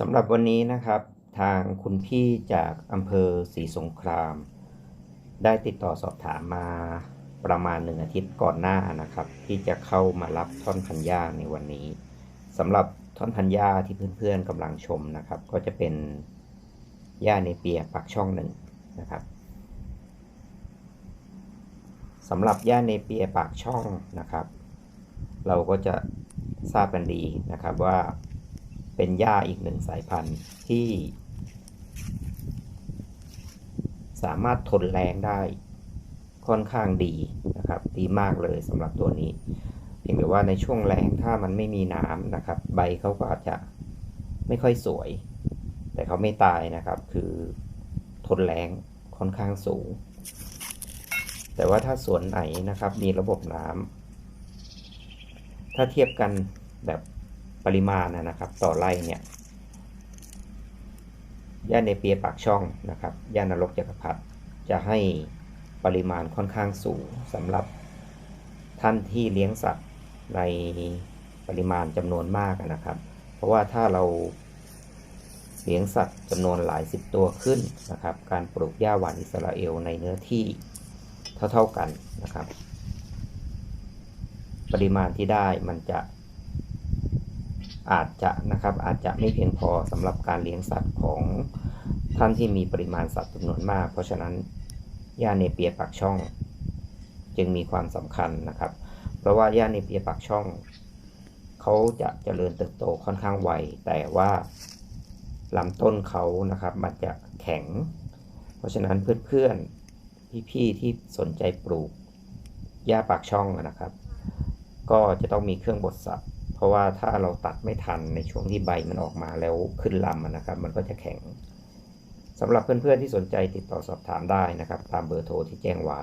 สำหรับวันนี้นะครับ ทางคุณพี่จากอำเภอศรีสงคราม ได้ติดต่อสอบถามมาประมาณหนึ่งอาทิตย์ก่อนหน้านะครับ ที่จะเข้ามารับท่อนพันหญ้าในวันนี้สำหรับท่อนพันหญ้าที่เพื่อนๆกำลังชมนะครับ ก็จะเป็นหญ้าในเปียปักช่องหนึ่งนะครับสำหรับหญ้าในเปียปากช่องนะครับ เราก็จะทราบกันดีนะครับว่า เป็นหญ้าอีกหนึ่งสายพันธุ์ที่ สามารถทนแรงได้ค่อนข้างดีนะครับ ดีมากเลยสำหรับตัวนี้ เพียงแต่ว่าในช่วงแรงถ้ามันไม่มีน้ำนะครับ ใบเขาก็อาจจะไม่ค่อยสวย แต่เขาไม่ตายนะครับ คือทนแรงค่อนข้างสูง แต่ว่าถ้าสวนไหนนะครับ มีระบบน้ำถ้าเทียบกันแบบ ปริมาณนะครับ ต่อไร่เนี่ยย่าในเปียปากช่องนะครับย่านรกจักรพรรดิจะให้ปริมาณค่อนข้างสูงสำหรับท่านที่เลี้ยงสัตว์ในปริมาณจำนวนมากนะครับ เพราะว่าถ้าเราเลี้ยงสัตว์จำนวนหลายสิบตัวขึ้นนะครับ การปลูกหญ้าหวานอิสราเอลในเนื้อที่เท่าๆกันนะครับ ปริมาณที่ได้มันจะ อาจจะนะครับอาจจะไม่เพียงพอสำหรับการเลี้ยงสัตว์ของท่านที่มีปริมาณสัตว์จำนวนมาก เพราะฉะนั้นหญ้าเนเปียปากช่อง จึงมีความสำคัญนะครับ เพราะว่าหญ้าเนเปียปากช่องเขาจะเจริญเติบโตค่อนข้างไวแต่ว่าลำต้นเขานะครับมันจะแข็ง เพราะฉะนั้นเพื่อนๆพี่ๆที่สนใจปลูกหญ้าปากช่องนะครับ ก็จะต้องมีเครื่องบดสับ ราะว่าถ้าเราตัดไม่ทันในช่วงที่ใบมันออกมาแล้วขึ้นลำนะครับ มันก็จะแข็งสำหรับเพื่อนๆที่สนใจติดต่อสอบถามได้นะครับ ตามเบอร์โทรที่แจ้งไว้